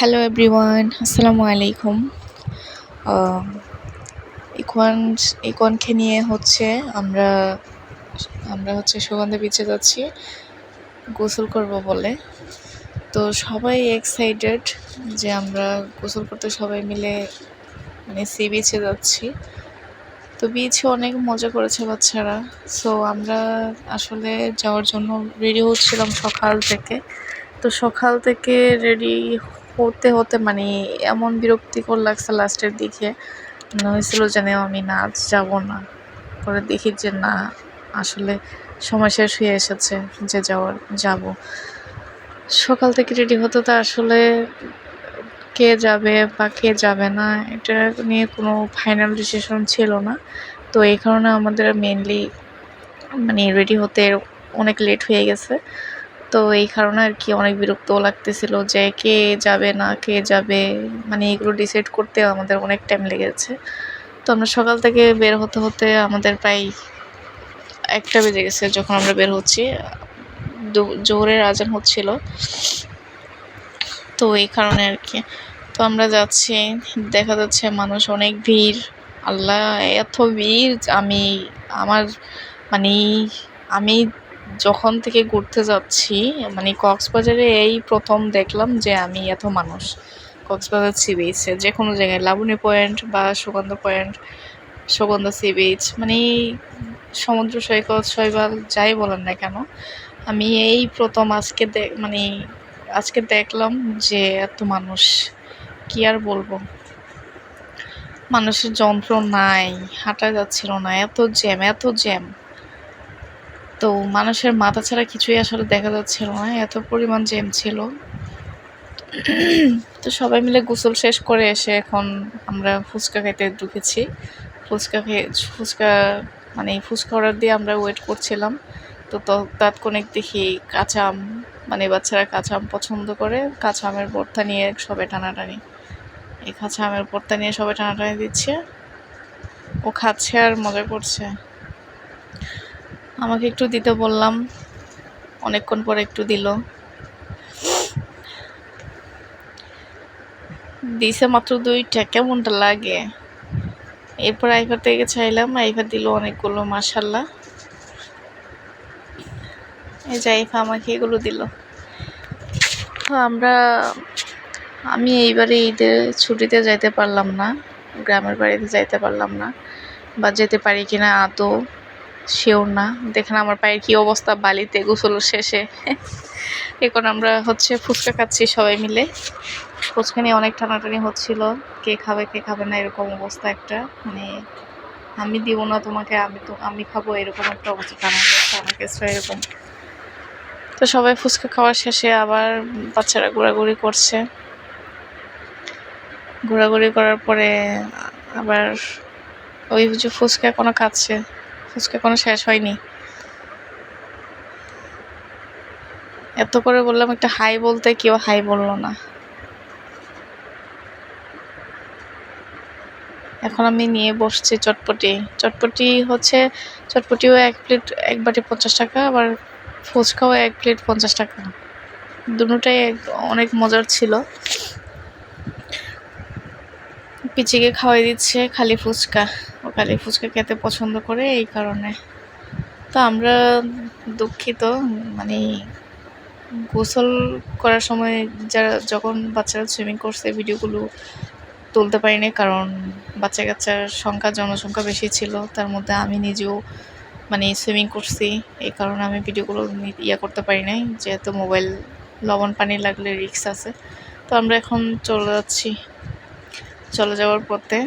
Hello everyone আসসালামু আলাইকুম। আহ, ইকওয়ান ইকওয়ানকে নিয়ে হচ্ছে আমরা আমরা হচ্ছে সুগন্ধা বিচে যাচ্ছি গোসল করব বলে। তো সবাই এক্সাইটেড যে আমরা গোসল করতে সবাই মিলে মানে সি বিচে যাচ্ছি। তো বিচে অনেক মজা করেছে বাচ্চারা। সো আমরা আসলে যাওয়ার জন্য রেডি হচ্ছিলাম সকাল থেকে। তো সকাল থেকে রেডি হতে হতে মানে এমন বিরক্তিকর লাগছে লাস্টের দিকে। হয়েছিল যেন আমি না আজ যাব না। পরে দেখি যে না, আসলে সময় শেষ হয়ে এসেছে যে যাওয়ার, যাব। সকাল থেকে রেডি হতে তো আসলে কে যাবে বা কে যাবে না, এটা নিয়ে কোনো ফাইনাল ডিসিশন ছিল না। তো এই কারণে আমাদের মেনলি মানে রেডি হতে অনেক লেট হয়ে গেছে। তো এই কারণে আর কি অনেক বিরক্তও লাগতেছিল যে কে যাবে না, কে যাবে মানে এগুলো ডিসাইড করতে আমাদের অনেক টাইম লেগেছে তো আমরা সকাল থেকে বের হতে হতে আমাদের প্রায় একটা বেজে গেছে যখন আমরা বের হচ্ছি। জোহরের আজান হচ্ছিল। তো এই কারণে আর কি। তো আমরা যাচ্ছি, দেখা যাচ্ছে মানুষ অনেক ভিড়। আল্লাহ, এত ভিড় আমি, আমার মানে আমি যখন থেকে ঘুরতে যাচ্ছি মানে কক্সবাজারে এই প্রথম দেখলাম যে আমি এত মানুষ। কক্সবাজার সি বিচে যে কোনো জায়গায়, লাবণী পয়েন্ট বা সুগন্ধ পয়েন্ট, সুগন্ধা সি বিচ মানে সমুদ্র সৈকত, শৈবাল, যাই বলেন না কেন, আমি এই প্রথম আজকে মানে আজকে দেখলাম যে এত মানুষ। কি আর বলব? মানুষের যন্ত্র নাই, হাঁটা যাচ্ছিল না, এত জ্যাম এত জ্যাম। তো মানুষের মাথা ছাড়া কিছুই আসলে দেখা যাচ্ছিল না, এত পরিমাণ জ্যাম ছিল। তো সবাই মিলে গোসল শেষ করে এসে এখন আমরা ফুচকা খেতে ঢুকেছি। ফুচকা খেয়ে, ফুচকা মানে ফুচকা অর্ডার দিয়ে আমরা ওয়েট করছিলাম। তো ত- তাৎক্ষণিক দেখি কাঁচা আম মানে বাচ্চারা কাঁচা আম পছন্দ করে, কাঁচা আমের ভর্তা নিয়ে সবাই টানাটানি। এই কাঁচা আমের ভর্তা নিয়ে সবাই টানাটানি দিচ্ছে। ও খাচ্ছে আর মজা করছে। আমাকে একটু দিতে বললাম। অনেকক্ষণ পরে একটু দিল। দিছে মাত্র দুইটা, কেমনটা লাগে? এরপর আইফার থেকে চাইলাম আইফার দিল অনেকগুলো মাসাল্লাহ এই যে আইফা আমাকে এগুলো দিল। আমরা, আমি এইবারে ঈদে ছুটিতে যাইতে পারলাম না, গ্রামের বাড়িতে যাইতে পারলাম না, বা যেতে পারি কিনা আদৌ। শিওর না। দেখেন আমার পায়ের কি অবস্থা, বালিতে গোসল শেষে। এখন আমরা হচ্ছে ফুচকা খাচ্ছি সবাই মিলে। ফুচকা নিয়ে অনেক টানাটানি হচ্ছিল। কে খাবে কে খাবে না, এরকম অবস্থা একটা। মানে আমি দিব না তোমাকে, আমি তো, আমি খাব, এরকম একটা অবস্থা। টানা হচ্ছে আমার কাছে এরকম। তো সবাই ফুচকা খাওয়ার শেষে আবার বাচ্চারা ঘোরাঘুরি করছে। ঘোরাঘুরি করার পরে আবার ওই যে ফুচকা এখনও খাচ্ছে। ফুচকা কোনো শেষ হয়নি। এত করে বললাম, একটা হাই বলতে কেউ হাই বলল না। এখন আমি নিয়ে বসছি চটপটি। চটপটি হচ্ছে, চটপটিও এক প্লেট এক বাটি পঞ্চাশ টাকা, আবার ফুচকাও এক প্লেট পঞ্চাশ টাকা। দুটোটাই এক- অনেক মজার ছিল। পিচিকে খাওয়াই দিচ্ছে খালি ফুচকা। খালি ফুচকা খেতে পছন্দ করে এই কারণে। তো আমরা দুঃখিত মানে গোসল করার সময় যারা যখন বাচ্চারা সুইমিং করছে, ভিডিওগুলো তুলতে পারিনি কারণ বাচ্চা কাচ্চার সংখ্যা, জনসংখ্যা বেশি ছিল। তার মধ্যে আমি নিজেও মানে সুইমিং করছি, এই কারণে আমি ভিডিওগুলো ইয়ে করতে পারি নাই। যেহেতু মোবাইল লবণ পানি লাগলে রিস্ক আছে। তো আমরা এখন চলে যাচ্ছি। চলে যাওয়ার পথে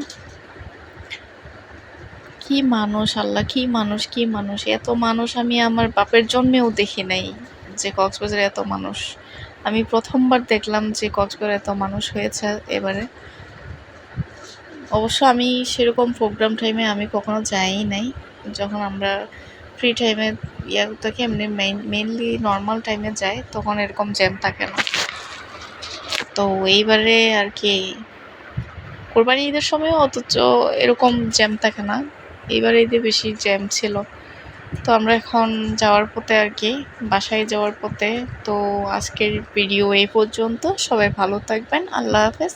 কি মানুষ, আল্লাহ কি মানুষ কি মানুষ? এত মানুষ আমি আমার বাপের জন্মেও দেখি নাই যে কক্সবাজারে এত মানুষ। আমি প্রথমবার দেখলাম যে কক্সবাজারে এত মানুষ হয়েছে এবারে। অবশ্য আমি সেরকম প্রোগ্রাম টাইমে আমি কখনো যাই নাই। যখন আমরা ফ্রি টাইমে ইয়ে থাকি, এমনি মেইনলি নর্মাল টাইমে যাই, তখন এরকম জ্যাম থাকে না। তো এইবারে আর কি, কোরবানি ঈদের সময়ও অথচ এরকম জ্যাম থাকে না। এইবার ঈদে বেশি জ্যাম ছিল। তো আমরা এখন যাওয়ার পথে আর কি, বাসায় যাওয়ার পথে। তো আজকের ভিডিও এই পর্যন্ত। সবাই ভালো থাকবেন। আল্লাহ হাফেজ।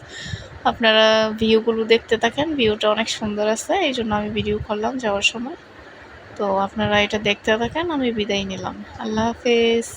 আপনারা ভিউগুলো দেখতে থাকেন। ভিউটা অনেক সুন্দর আছে, এই জন্য আমি ভিডিও করলাম যাওয়ার সময়। তো আপনারা এটা দেখতে থাকেন, আমি বিদায় নিলাম। আল্লাহ হাফেজ।